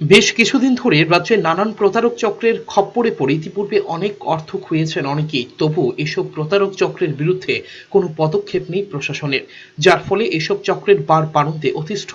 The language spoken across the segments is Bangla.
বেশ কিছুদিন ধরে রাজ্যে নানান প্রতারক চক্রের খপ্পরে পড়ে। ইতিপূর্বে অনেক অর্থ খুইয়েছেন অনেকেই, তবু এসব প্রতারক চক্রের বিরুদ্ধে কোনো পদক্ষেপ নেই প্রশাসনের, যার ফলে এসব চক্রের বার পানন্দে অতিষ্ঠ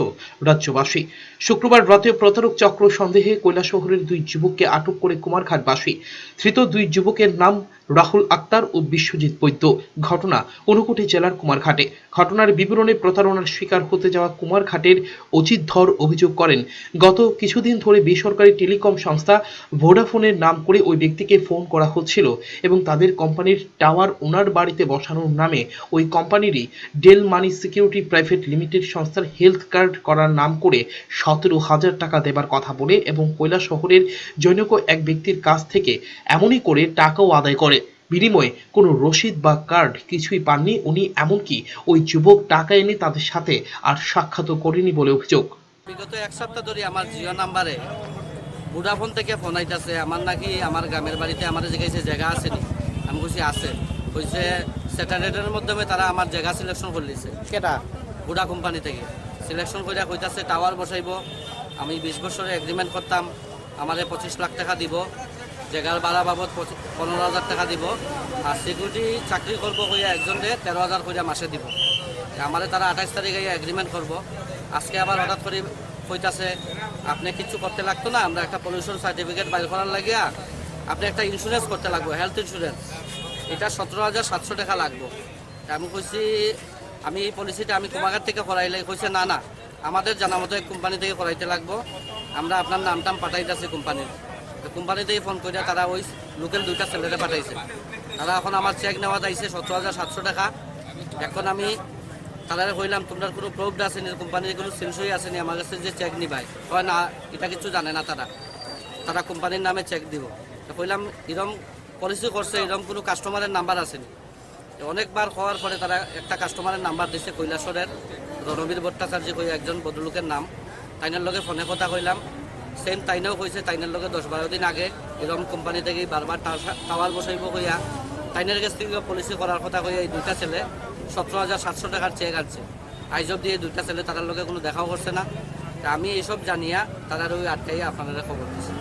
রাজ্যবাসী। শুক্রবার রাতে প্রতারক চক্র সন্দেহে কৈলাসহরের দুই যুবককে আটক করে কুমারঘাটবাসী। ধৃত দুই যুবকের নাম রাহুল আক্তার ও বিশ্বজিৎ বৈদ্য। ঘটনা ঊনকোটি জেলার কুমারঘাটে। ঘটনার বিবরণে প্রতারণার শিকার হতে যাওয়া কুমারঘাটের অজিত ধর অভিযোগ করেন, গত কিছুদিন ধরে বেসরকারি টেলিকম সংস্থা ভোডাফোনের নাম করে ওই ব্যক্তিকে ফোন করা হচ্ছিল এবং তাদের কোম্পানির টাওয়ার ওনার বাড়িতে বসানোর নামে ওই কোম্পানিরই Dell money security private limited সংস্থার হেলথ কার্ড করার নাম করে সতেরো হাজার টাকা দেবার কথা বলে এবং কৈলাস শহরের জৈনক এক ব্যক্তির কাছ থেকে এমনই করে টাকাও আদায় করে। বিনিময়ে কোনো রসিদ বা কার্ড কিছুই পাননি। উনি এমনকি ওই যুবক টাকা এনে তাদের সাথে আর সাক্ষাৎও করেনি বলে অভিযোগ। বিগত এক সপ্তাহ ধরে আমার জিও নাম্বারে বুডাফোন থেকে ফোন আইতাছে। আমার নাকি আমার গ্রামের বাড়িতে আমার জিজ্ঞাসা জায়গা আছে নি আমি বলছি আছে। কইছে স্যাটারডের মাধ্যমে তারা আমার জায়গা সিলেকশন করে লিছে কেটা? ভোডা কোম্পানি থেকে। সিলেকশন করে কইতাছে টাওয়ার বসাইব। আমি বিশ বছরের এগ্রিমেন্ট করতাম আমারে পঁচিশ লাখ টাকা দিব। জায়গার ভাড়া বাবদ পনেরো হাজার টাকা দিব। আর সিকিউরিটি চাকরি করব কইয়া একজনকে তেরো হাজার কইয়া মাসে দিব। আমারে তারা আঠাইশ তারিখে এগ্রিমেন্ট করব। আজকে আবার হঠাৎ করে কইতাছে আপনি কিছু করতে লাগতো না, আমরা একটা পলিউশন সার্টিফিকেট বাইর করার লাগিয়া আপনি একটা ইন্স্যুরেন্স করতে লাগবে হেলথ ইন্স্যুরেন্স এটা সতেরো হাজার সাতশো টাকা লাগবে। আমি কইছি, আমি এই পলিসিটা আমি কুমাঘাট থেকে করাই করাইলে কইছে, না না, আমাদের জানা মতো কোম্পানি থেকে করাইতে লাগবো। আমরা আপনার নাম টাম পাঠাইতেছি কোম্পানির কোম্পানি থেকে ফোন করে তারা ওই লোকাল দুইটা ছেলেরে পাঠাইছে। তারা এখন আমার চেক নেওয়া যাইছে সতেরো হাজার সাতশো টাকা। এখন আমি তারা কইলাম, তোমরা কোনো প্রুফ আছে নি কোম্পানির কোনো সিলসই আছে নি আমার কাছে যে চেক নিবাই। হয় না, এটা কিছু জানে না তারা। তারা কোম্পানির নামে চেক দিব। কইলাম, এরম পলিসি করছে, এরম কোনো কাস্টমারের নাম্বার আছে নি তো অনেকবার হওয়ার পরে তারা একটা কাস্টমারের নাম্বার দিছে, কৈলাসরের রণবীর ভট্টাচার্য কই, একজন ভদ্রলোকের নাম। তাইনার লগে ফোনে কথা কইলাম। সেম তাইনাও কইছে, তাইনের লগে দশ বারো দিন আগে এরকম কোম্পানি থেকে বারবার টাওয়ার বসাইব কইয়া তাইনের কাছ থেকে পলিসি করার কথা কয়ে এই দুইটা ছেলে, সতেরো হাজার সাতশো টাকার চেক আনছে। আইজব দিয়ে দুইটা ছেলে তাদের লোকে কোনো দেখাও করছে না। আমি এইসব জানিয়া তাদের ওই আটকাইয়া আপনারা খবর দিচ্ছি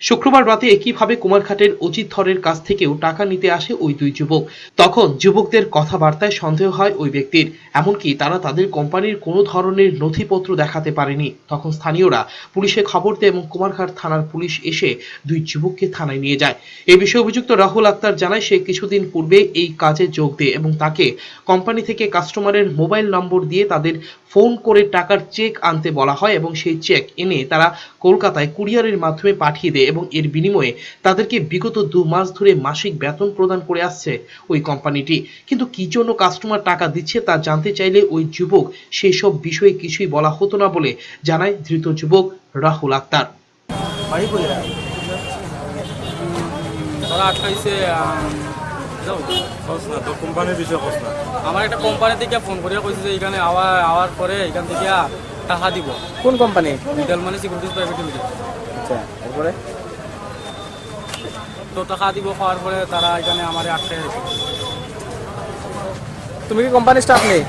শুক্রবার রাতে একইভাবে কুমারঘাটের অজিত ধরের কাছ থেকেও টাকা নিতে আসে ওই দুই যুবক। তখন যুবকদের কথাবার্তায় সন্দেহ হয় ওই ব্যক্তির। এমনকি তারা তাদের কোম্পানির কোনো ধরনের নথিপত্র দেখাতে পারেনি। তখন স্থানীয়রা পুলিশে খবর দেয় এবং কুমারঘাট থানার পুলিশ এসে দুই যুবককে থানায় নিয়ে যায়। এ বিষয়ে অভিযুক্ত রাহুল আক্তার জানায়, সে কিছুদিন পূর্বে এই কাজে যোগ দেয় এবং তাকে কোম্পানি থেকে কাস্টমারের মোবাইল নম্বর দিয়ে তাদের ফোন করে টাকার চেক আনতে বলা হয় এবং সেই চেক এনে তারা কলকাতায় কুরিয়ারের মাধ্যমে পাঠিয়ে দেয় এবং এর বিনিময়ে তাদেরকে বিগত দু মাস ধরে মাসিক বেতন প্রদান করে আসছে ওই কোম্পানিটি। কিন্তু কি জন্য কাস্টমার টাকা দিচ্ছে তা জানতে চাইলে ওই যুবক সেই সব বিষয়ে কিছুই বলা হতো না বলে জানায় ধৃত যুবক রাহুল আক্তার। তারা আটকাইছে যাও, খোঁজ না তো কোম্পানির বিষয়ে খোঁজ না। আমার একটা কোম্পানি থেকে ফোন করে কইছে যে এখানে আওয়া আওয়ার পরে এখান থেকে টাকা দিব। কোন কোম্পানি? রিটেল মানে সিকিউরিটিজ প্রাইভেট লিমিটেড আচ্ছা এরপরে? তো টাকা দিব খাওয়ার পরে তারা এখানে আমার আটকাই রেখে তুমি কি কোম্পানির স্টাফ নেই?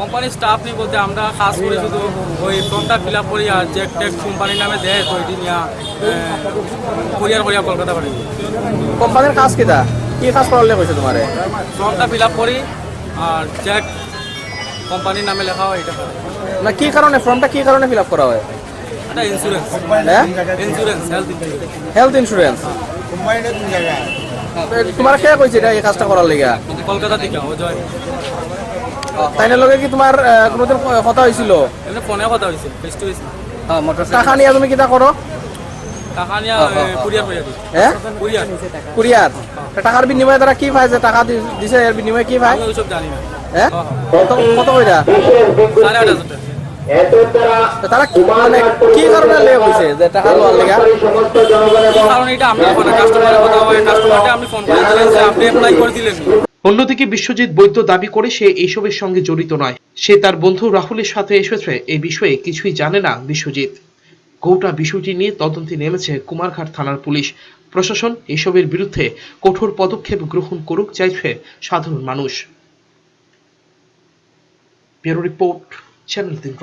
কোম্পানির স্টাফ নেই বলতে আমরা কাজ করে শুধু ওই ফর্মটা ফিল আপ করি আর চেক টেক কোম্পানির নামে দেয় তো এটি নিয়ে কুরিয়ার করিয়া কলকাতা পাঠাই কোম্পানির কাজ কিটা? কি কাজ করলে কইছে তোমারে ফর্মটা ফিল আপ করি আর চেক কোম্পানির নামে লেখা হয় এটা না কি কারণে ফর্মটা কি কারণে ফিল আপ করা হয়? এটা ইন্স্যুরেন্স হ্যাঁ insurance health insurance health insurance তোমার কে কইছে এটা এই কাজটা করার লিগা। কলকাতা থেকে অজয় তাইনের লগে কি তোমার কোনোদিন কথা হয়েছিল ফোনে কথা হয়েছে ফেস টু ফেস টাকা নিয়ে তুমি কিটা করো টাকা কুরিয়ার হ্যাঁ টাকার বিনিময়ে তারা কি পায় যে টাকা দিছে এর বিনিময়ে কি পায় হ্যাঁ কত কইরা? তারা মানে কি কারণে লেগে কইছে যে টাকা লওয়ার লিগা? কি এটা আমি কাস্টমারের কথা হয় কাস্টমারকে আপনি ফোন করে দিলেন যে আপনি অ্যাপ্লাই করে দিলেন। অন্যদিকে বিশ্বজিৎ বৈদ্য দাবি করে সে এইসবের সঙ্গে জড়িত নয়। সে তার বন্ধু রাহুলের সাথে এসেছে এই বিষয়ে কিছুই জানে না বিশ্বজিৎ। গোটা বিষয়টি নিয়ে তদন্তে নেমেছে কুমারঘাট থানার পুলিশ। প্রশাসন এসবের বিরুদ্ধে কঠোর পদক্ষেপ গ্রহণ করুক চাইছে সাধারণ মানুষ। রিপোর্ট, চ্যানেল তিন